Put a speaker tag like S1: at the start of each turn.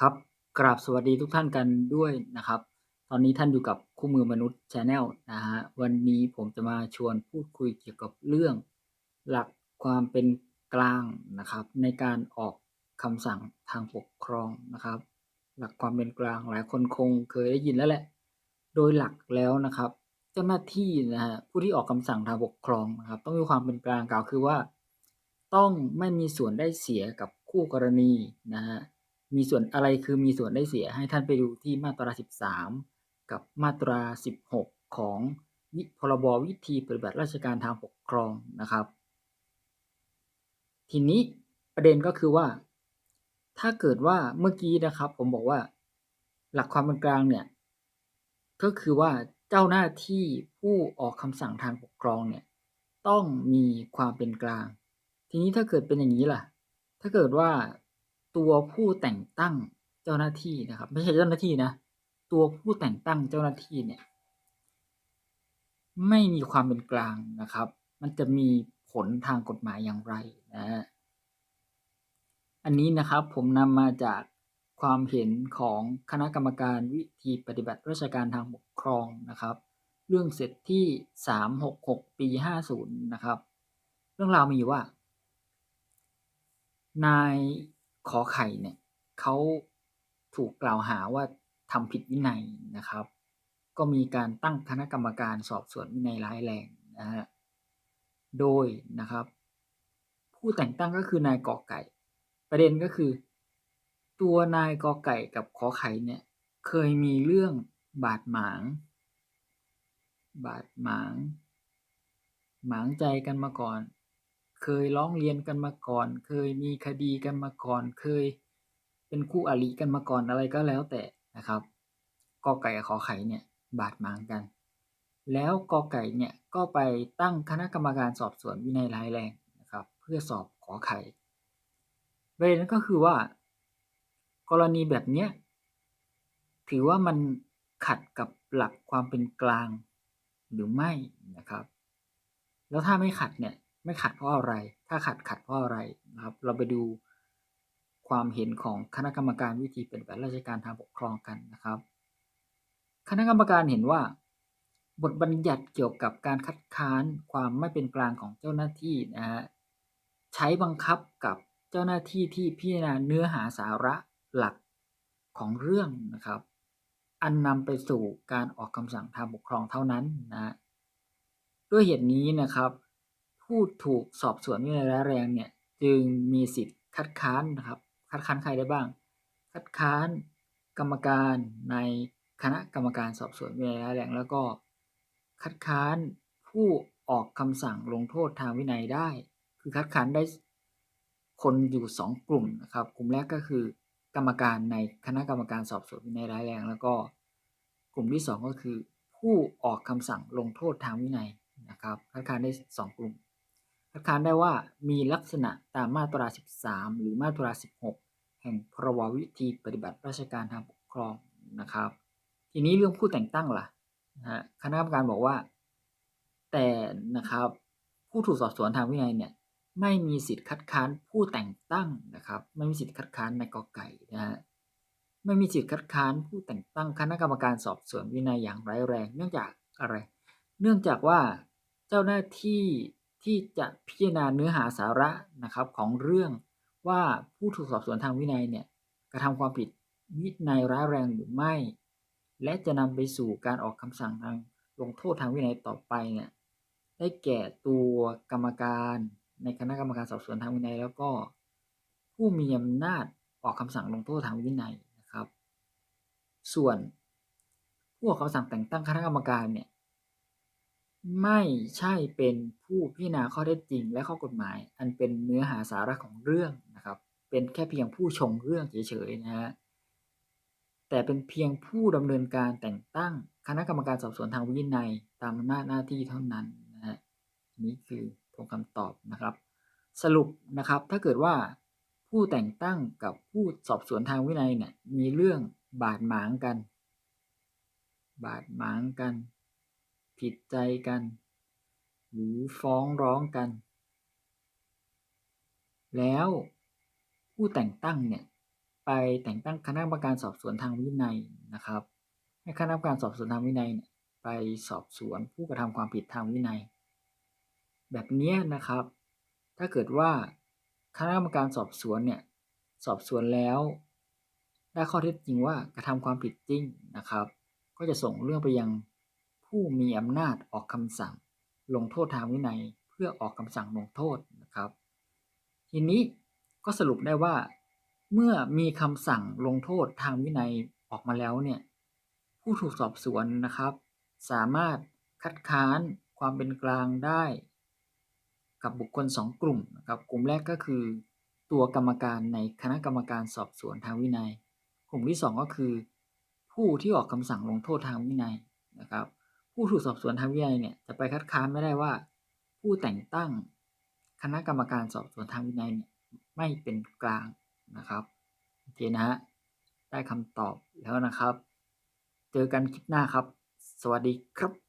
S1: ครับกราบสวัสดีทุกท่านกันด้วยนะครับ ตอนนี้ท่านอยู่กับคู่มือมนุษย์ Channel นะฮะวันนี้ผมจะมาชวนพูดคุยเกี่ยวกับเรื่องหลักความเป็นกลางนะครับ ในการออกคำสั่งทางปกครองนะครับ หลักความเป็นกลางหลายคนคงเคยได้ยินแล้วแหละ โดยหลักแล้วนะครับ เจ้าหน้าที่นะฮะผู้ที่ออกคำสั่งทางปกครองนะครับ ต้องมีความเป็นกลางกล่าวคือว่า ต้องไม่มีส่วนได้เสียกับคู่กรณีนะฮะ มีส่วนอะไรคือมีส่วนได้เสียให้ท่านไปดูที่มาตรา 13 กับมาตรา 16 ของวิพรบวิธีปฏิบัติราชการทางปกครองนะครับ ทีนี้ประเด็นก็คือว่า ถ้าเกิดว่าเมื่อกี้นะครับ ผมบอกว่า หลักความเป็นกลางเนี่ย ก็คือว่าเจ้าหน้าที่ผู้ออกคำสั่งทางปกครองเนี่ย ต้องมีความเป็นกลาง ทีนี้ถ้าเกิดเป็นอย่างนี้ล่ะ ถ้าเกิดว่า ตัวผู้แต่งตั้งเจ้าหน้าที่นะครับ ไม่ใช่เจ้าหน้าที่นะ ตัวผู้แต่งตั้งเจ้าหน้าที่เนี่ย ไม่มีความเป็นกลางนะครับ มันจะมีผลทางกฎหมายอย่างไรนะฮะอันนี้นะครับผมนำมาจากความเห็นของคณะกรรมการวิธีปฏิบัติราชการทางปกครองนะครับ เรื่องเสร็จที่ 366 ปี 50 นะครับ เรื่องราวมีอยู่ว่า นาย ขอไข่เนี่ยเขาถูกกล่าวหาว่าทำผิดวินัยนะครับ ก็มีการตั้งคณะกรรมการสอบสวนวินัยร้ายแรงนะฮะโดยนะครับ ผู้แต่งตั้งก็คือนายกอไก่ ประเด็นก็คือ ตัวนายกอไก่กับขอไข่เนี่ยเคยมีเรื่องบาดหมาง บาดหมาง หมางใจกันมาก่อน เคยร้องเรียนกันมาก่อน เคยมีคดีกันมาก่อน เคยเป็นคู่อริกันมาก่อนอะไรก็แล้วแต่นะครับกอไก่กับขอไข่เนี่ยบาดหมางกัน แล้วกอไก่เนี่ยก็ไปตั้งคณะกรรมการสอบสวนวินัยร้ายแรงนะครับ เพื่อสอบขอไข่ประเด็นก็คือว่า กรณีแบบเนี้ยถือว่ามันขัดกับหลักความเป็นกลางหรือไม่นะครับ แล้วถ้าไม่ขัดเนี่ย ไม่ขัดเพราะอะไร ถ้าขัดขัดเพราะอะไรนะครับ เราไปดูความเห็นของคณะกรรมการวิธีปฏิบัติราชการทางปกครองกันนะครับ คณะกรรมการเห็นว่า บทบัญญัติเกี่ยวกับการคัดค้านความไม่เป็นกลางของเจ้าหน้าที่นะฮะใช้บังคับกับเจ้าหน้าที่ที่พิจารณาเนื้อหาสาระหลักของเรื่องนะครับ อันนำไปสู่การออกคำสั่งทางปกครองเท่านั้นนะด้วยเหตุนี้นะครับ ผู้ถูกสอบสวนวินัยร้ายแรงเนี่ยจึงมีสิทธิ์คัดค้านนะครับ คัดค้านใครได้บ้าง คัดค้านกรรมการในคณะกรรมการสอบสวนวินัยร้ายแรง แล้วก็คัดค้านผู้ออกคำสั่งลงโทษทางวินัยได้ คือคัดค้านได้คนอยู่สองกลุ่มนะครับ กลุ่มแรกก็คือกรรมการในคณะกรรมการสอบสวนวินัยร้ายแรง แล้วก็กลุ่มที่สองก็คือ ผู้ออกคำสั่งลงโทษทางวินัยนะครับคัดค้านได้สองกลุ่ม คัดค้านได้ว่ามีลักษณะตามมาตรา 13 หรือมาตรา 16 แห่งพรบวิธีปฏิบัติราชการทางปกครองนะครับ ทีนี้เรื่องผู้แต่งตั้งล่ะนะฮะคณะกรรมการบอกว่า แต่นะครับผู้ถูกสอบสวนทางวินัยเนี่ยไม่มีสิทธิ์คัดค้านผู้แต่งตั้งนะครับ ไม่มีสิทธิ์คัดค้านในกอไก่นะฮะไม่มีสิทธิ์คัดค้านผู้แต่งตั้งคณะกรรมการสอบสวนวินัยอย่างร้ายแรง เนื่องจากอะไร เนื่องจากว่าเจ้าหน้าที่ ที่จะพิจารณาเนื้อหาสาระนะครับของเรื่องว่าผู้ถูกสอบสวนทางวินัยเนี่ยกระทำความผิดวินัยร้ายแรงหรือไม่ และจะนำไปสู่การออกคำสั่งทางลงโทษทางวินัยต่อไปเนี่ยได้แก่ตัวกรรมการในคณะกรรมการสอบสวนทางวินัย แล้วก็ ผู้มีอำนาจออกคำสั่งลงโทษทางวินัยนะครับ ส่วนผู้ออกคำสั่งแต่งตั้งคณะกรรมการเนี่ย ไม่ใช่เป็นผู้พิจารณาข้อเท็จจริง และข้อกฎหมาย อันเป็นเนื้อหาสาระของเรื่องนะครับ เป็นแค่เพียงผู้ชงเรื่องเฉยๆนะฮะแต่เป็นเพียงผู้ดำเนินการแต่งตั้งคณะกรรมการสอบสวนทางวินัยตามอำนาจหน้าที่เท่านั้นนะฮะนี่คือตรงคำตอบนะครับ สรุปนะครับถ้าเกิดว่าผู้แต่งตั้งกับผู้สอบสวนทางวินัยเนี่ยมีเรื่องบาดหมางกัน บาดหมางกัน ผิดใจกัน หรือฟ้องร้องกัน แล้วผู้แต่งตั้งเนี่ยไปแต่งตั้งคณะกรรมการสอบสวนทางวินัยนะครับ ให้คณะกรรมการสอบสวนทางวินัยเนี่ยไปสอบสวนผู้กระทำความผิดทางวินัย แบบนี้นะครับ ถ้าเกิดว่าคณะกรรมการสอบสวนเนี่ยสอบสวนแล้ว ได้ข้อเท็จจริงว่ากระทำความผิดจริงนะครับ ก็จะส่งเรื่องไปยัง ผู้มีอำนาจออกคำสั่ง ลงโทษทางวินัยเพื่อออกคำสั่งลงโทษนะครับ ทีนี้ก็สรุปได้ว่า เมื่อมีคำสั่งลงโทษทางวินัยออกมาแล้วเนี่ยผู้ถูกสอบสวนนะครับ สามารถคัดค้านความเป็นกลางได้ กับบุคคล 2 กลุ่มนะครับกลุ่มแรกก็คือ ตัวกรรมการในคณะกรรมการสอบสวนทางวินัย กลุ่มที่ 2 ก็คือ ผู้ที่ออกคำสั่งลงโทษทางวินัยนะครับ ผู้ถูกสอบสวนทางวินัยเนี่ยจะไปคัดค้านไม่ได้ว่า ผู้แต่งตั้งคณะกรรมการสอบสวนทางวินัยเนี่ยไม่เป็นกลางนะครับโอเคนะฮะได้คำตอบแล้วนะครับ เจอกันคลิปหน้าครับ สวัสดีครับ